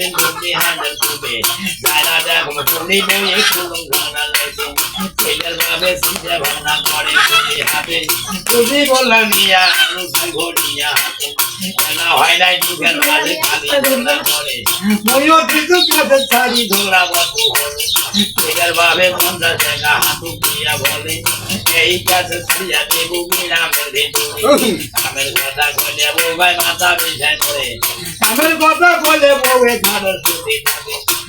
I'm handang tubig. Sana dahil kung matulibin yung tulong. ভাবে সিজে ভাবনা করে তুমি হাতে তুমি বললাম নিয়া আলু ঘটিয়া হাতে এলা হয় নাই দুধের মাঝে খালি ধরা করে ময়ও কিছু কাছে ছাড়ি ধরা বসু হলে ছেলের ভাবে জায়গা হাতু দিয়া বলে। এই কাছে ছাড়িয়া দেবু গ্রামের ভেতরে। আমের কথা কইলে বউ ভাই মাথা বিছাই করে আমের কথা কইলে বউ এ ঘরের ছুটি থাকে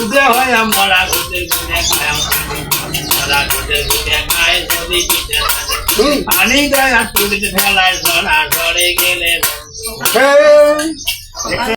সুদে হয় আমরা ঘুরতে ঘুরে খায় আমরা ঘুরতে ঘুরে খায় যদি পানি দেয় আর তুলিতে ফেলায় সরা সরে গেলে Hey!